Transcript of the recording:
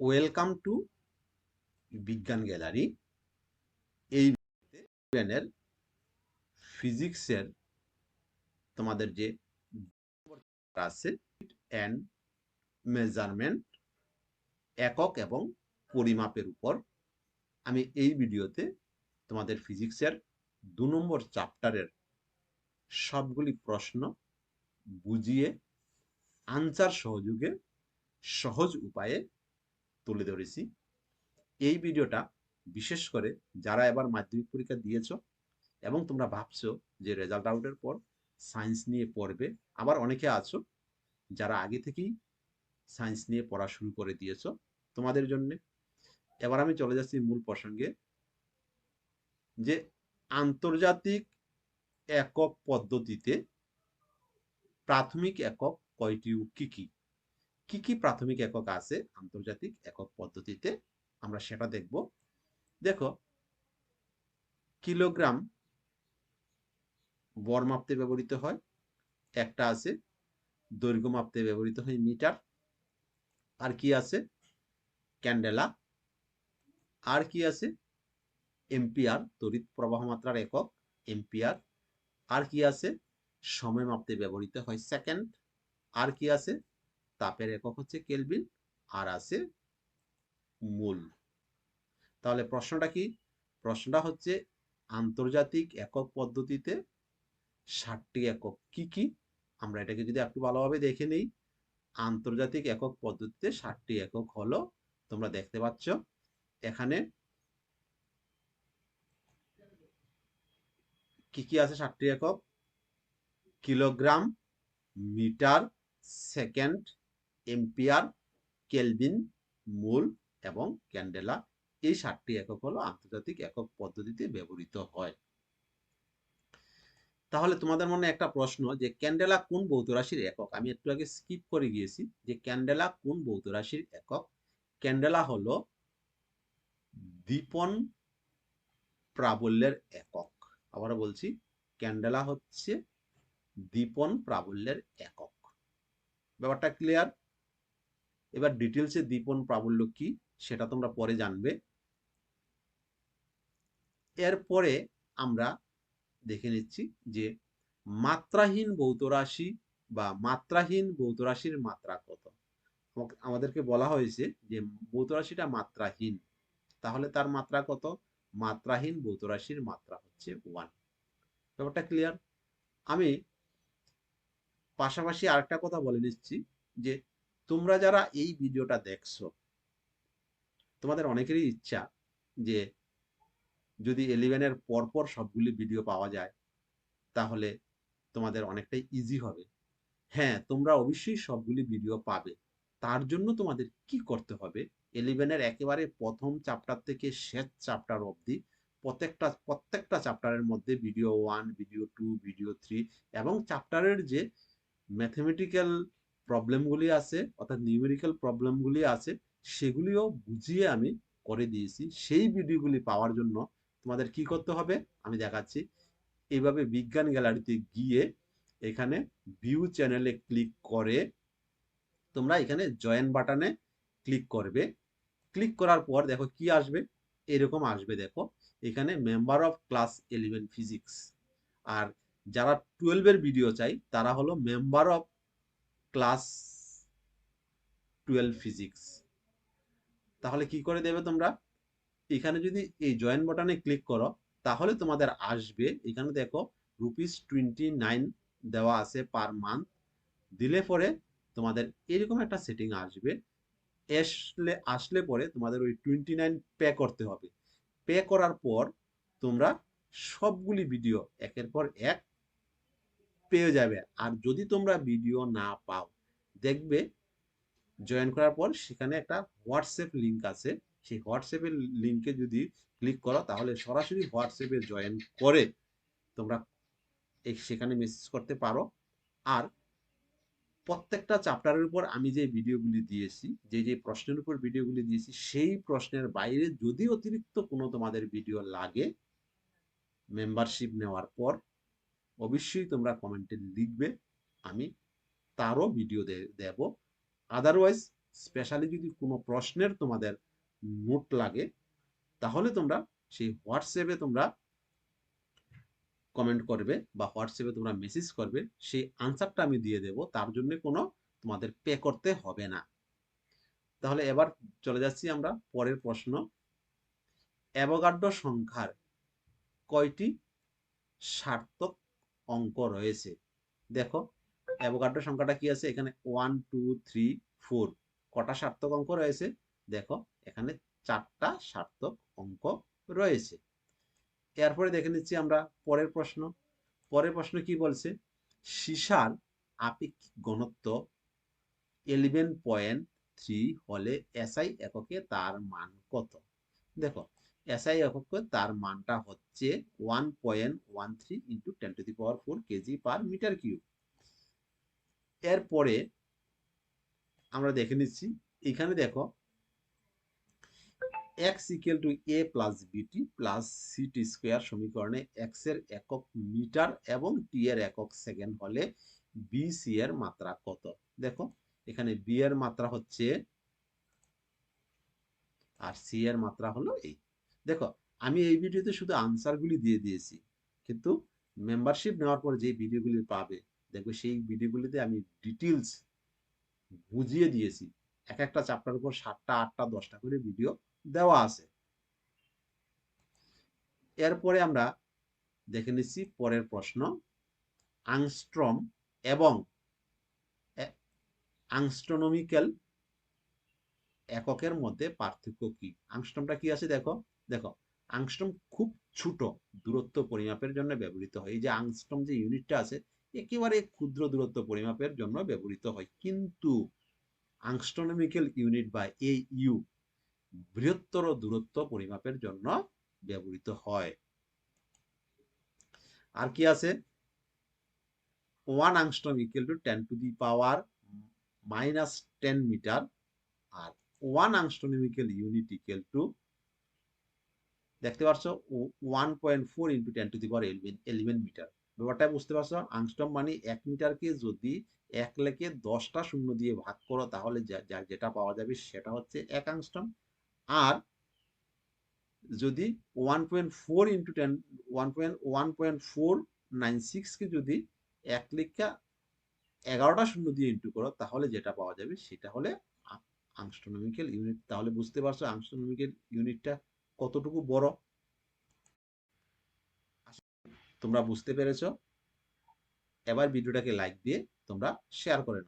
Welcome to বিজ্ঞান gallery এই বিজ্ঞানের ফিজিক্সের তোমাদের যে আছে অ্যান্ড মেজারমেন্ট একক এবং পরিমাপের উপর। আমি এই ভিডিওতে তোমাদের ফিজিক্সের দু নম্বর চ্যাপ্টারের সবগুলি প্রশ্ন বুঝিয়ে আনসার সহযোগে, সহজ উপায়ে তুলে ধরেছি। এই ভিডিওটা বিশেষ করে যারা এবার মাধ্যমিক পরীক্ষা দিয়েছ এবং তোমরা ভাবছ যে রেজাল্ট আউটের পর সায়েন্স নিয়ে পড়বে, আবার অনেকে আছো যারা আগে থেকেই সায়েন্স নিয়ে পড়া শুরু করে দিয়েছ তোমাদের জন্য। এবার আমি চলে যাচ্ছি মূল প্রসঙ্গে যে আন্তর্জাতিক একক পদ্ধতিতে প্রাথমিক একক কয়টি কি কি? কি কি প্রাথমিক একক আছে? আন্তর্জাতিক একক পদ্ধতিতে আমরা সেটা দেখব। দেখো, কিলোগ্রাম বর মাপতে ব্যবহৃত হয়, একটা আছে, দৈর্ঘ্য মাপতে ব্যবহৃত হয় মিটার, আর কি আছে? ক্যান্ডেলা, আর কি আছে? এম্পিয়ার তড়িৎ প্রবাহ মাত্রার একক এম্পিয়ার আর কি আছে? সময় মাপতে ব্যবহৃত হয় সেকেন্ড, আর কি আছে? তাপের একক হচ্ছে কেলভিন, আর আছে মূল। তাহলে প্রশ্নটা কি? প্রশ্নটা হচ্ছে আন্তর্জাতিক একক পদ্ধতিতে ষাটটি একক কি কি? আমরা এটাকে যদি একটু ভালোভাবে দেখে নিই, আন্তর্জাতিক একক পদ্ধতিতে ষাটটি একক হলো, তোমরা দেখতে পাচ্ছ, এখানে কি কি আছে ষাটটি একক? Kilogram, metre, second ampere, kelvin, মূল এবং ক্যান্ডেলা এই ষাটটি একক হলো আন্তর্জাতিক একক পদ্ধতিতে ব্যবহৃত হয়। তাহলে তোমাদের মনে একটা প্রশ্ন যে ক্যান্ডেলা কোন ভৌত রাশির একক? আমি একটু আগে স্কিপ করে গিয়েছি যে ক্যান্ডেলা কোন ভৌত রাশির একক? ক্যান্ডেলা হলো দীপন প্রাবল্যের একক। আবার বলছি, ক্যান্ডেলা হচ্ছে দীপন প্রাবল্যের একক। ব্যাপারটা ক্লিয়ার এবার ডিটেলসে দীপন প্রাবল্য কি সেটা তোমরা পরে জানবে। এরপরে আমরা দেখে নিচ্ছি যে মাত্রাহীন ভৌত রাশি বা মাত্রাহীন ভৌত রাশির মাত্রা কত। আমাদেরকে বলা হয়েছে যে ভৌত রাশিটা মাত্রাহীন, তাহলে তার মাত্রা কত? মাত্রাহীন ভৌত রাশির মাত্রা হচ্ছে ওয়ান ব্যাপারটা ক্লিয়ার আমি পাশাপাশি আরেকটা কথা বলে নিচ্ছি যে তোমরা যারা এই ভিডিওটা দেখছ, তোমাদের অনেকেরই ইচ্ছা যে যদি এলিভেনের পরপর সবগুলি ভিডিও পাওয়া যায়, তাহলে তোমাদের অনেকটাই ইজি হবে। হ্যাঁ তোমরা অবশ্যই সবগুলি ভিডিও পাবে। তার জন্য তোমাদের কি করতে হবে? এলিভেনের একেবারে প্রথম চ্যাপ্টার থেকে শেষ চ্যাপ্টার অবধি প্রত্যেকটা প্রত্যেকটা চ্যাপ্টারের মধ্যে video one video two video three এবং চ্যাপ্টারের যে ম্যাথমেটিক্যাল প্রবলেমগুলি আছে, অর্থাৎ নিউমেরিক্যাল প্রবলেমগুলি আছে, সেগুলিও বুঝিয়ে আমি করে দিয়েছি। সেই ভিডিওগুলি পাওয়ার জন্য তোমাদের কি করতে হবে? আমি দেখাচ্ছি। এইভাবে বিজ্ঞান গ্যালারিতে গিয়ে এখানে ভিউ চ্যানেলে ক্লিক করে তোমরা এখানে জয়েন বাটনে ক্লিক করবে। ক্লিক করার পর দেখো কি আসবে? এরকম আসবে দেখো। এখানে member of class eleven physics আর যারা টুয়েলভের ভিডিও চাই, তারা হলো member of class twelve physics. তাহলে কি করে দেবে তোমরা? এখানে যদি এই জয়েন বাটনে ক্লিক করো, তাহলে তোমাদের আসবে। এখানে দেখো, রুপিস টোয়েন্টি নাইন দেওয়া আছে পার মান্থ। দিলে পরে তোমাদের এরকম একটা সেটিং আসবে। আসলে আসলে পরে তোমাদের ওই টোয়েন্টি নাইন পে করতে হবে। পে করার পর তোমরা সবগুলি ভিডিও, একের পর এক পেয়ে যাবে। আর যদি তোমরা ভিডিও না পাও, দেখবে জয়েন করার পর সেখানে একটা হোয়াটসঅ্যাপ লিঙ্ক আছে। সেই হোয়াটসঅ্যাপের লিঙ্কে যদি ক্লিক করো, তাহলে সরাসরি হোয়াটসঅ্যাপে জয়েন করে তোমরা সেখানে মেসেজ করতে পারো। আর প্রত্যেকটা চ্যাপ্টারের উপর আমি যে ভিডিওগুলি দিয়েছি, যে যে প্রশ্নের উপর ভিডিওগুলি দিয়েছি, সেই প্রশ্নের বাইরে যদি অতিরিক্ত কোনো তোমাদের ভিডিও লাগে মেম্বারশিপ নেওয়ার পর অবশ্যই তোমরা কমেন্টে লিখবে। আমি তারও ভিডিও দেব। আদারওয়াইজ স্পেশালি যদি কোনো প্রশ্নের তোমাদের নোট লাগে, তাহলে তোমরা সেই হোয়াটসঅ্যাপে তোমরা কমেন্ট করবে বা হোয়াটসঅ্যাপে তোমরা মেসেজ করবে। সেই আনসারটা আমি দিয়ে দেব। তার জন্য কোনো তোমাদের পে করতে হবে না। তাহলে এবার চলে যাচ্ছি আমরা পরের প্রশ্ন। অ্যাভোগাড্রো সংখ্যার কয়টি সার্থক অঙ্ক রয়েছে। দেখো অ্যাভোগাড্রো সংখ্যাটা কি আছে? এখানে ওয়ান টু থ্রি ফোর কটা সার্থক অঙ্ক রয়েছে? দেখো, এখানে চারটা সার্থক অঙ্ক রয়েছে। এরপরে দেখে নিচ্ছি আমরা পরের প্রশ্ন। পরের প্রশ্ন কি বলছে? সীসার আপেক্ষিক ঘনত্ব ইলেভেন পয়েন্ট থ্রি হলে এসআই এককে তার মান কত? দেখো এসআই এককে তার মানটা হচ্ছে one point one three into ten to the power four kg per metre cube এরপরে আমরা দেখে নিচ্ছি, এখানে দেখো x equal to a plus bt plus ct square সমীকরণে এক্সের একক মিটার এবং টি এর একক সেকেন্ড হলে বি সি এর মাত্রা কত? দেখো, এখানে বি এর মাত্রা হচ্ছে, আর সি এর মাত্রা হলো এই দেখো, আমি এই ভিডিওতে শুধু আনসারগুলি দিয়ে দিয়েছি, কিন্তু মেম্বারশিপ নেওয়ার পর যে ভিডিওগুলি পাবে, দেখবে সেই ভিডিওগুলিতে আমি ডিটেলস বুঝিয়ে দিয়েছি। এক একটা চ্যাপ্টার উপর সাতটা, আটটা, দশটা করে ভিডিও দেওয়া আছে। এরপরে আমরা দেখে নিচ্ছি পরের প্রশ্ন। আংস্ট্রম এবং আংস্ট্রোনমিক্যাল এককের মধ্যে পার্থক্য কি? আংস্ট্রমটা কি আছে দেখো? দেখো, আংস্ট্রম খুব ছোট দূরত্ব পরিমাপের জন্য ব্যবহৃত হয়। এই যে আংস্ট্রম যে ইউনিটটা আছে, একেবারে ক্ষুদ্র দূরত্ব পরিমাপের জন্য ব্যবহৃত হয়। কিন্তু আংস্ট্রোনমিক্যাল ইউনিট বা এ ইউ বৃহত্তর দূরত্ব পরিমাপের জন্য ব্যবহৃত হয়। আর কি আছে? One angstrom equal to ten to the power minus ten metre R one astronomical unit equal to দেখতে পারছ one point four into ten to the power eleven metre ব্যাপারটা বুঝতে পারছ? আংস্ট্রম মানে এক মিটারকে যদি এক লেখে দশটা শূন্য দিয়ে ভাগ করো, তাহলে যেটা পাওয়া যাবে সেটা হচ্ছে এক আংস্টম আর যদি one point four into ten one point one point four nine সিক্সকে যদি এক লেখা এগারোটা শূন্য দিয়ে ইন্টু করো, তাহলে যেটা পাওয়া যাবে সেটা হলে আংস্ট্রোনমিক্যাল ইউনিট। তাহলে বুঝতে পারছ আংস্ট্রোনমিক্যাল ইউনিটটা কতটুকু বড়? তোমরা বুঝতে পেরেছ? এবার ভিডিওটাকে লাইক দিয়ে তোমরা শেয়ার করে নাও।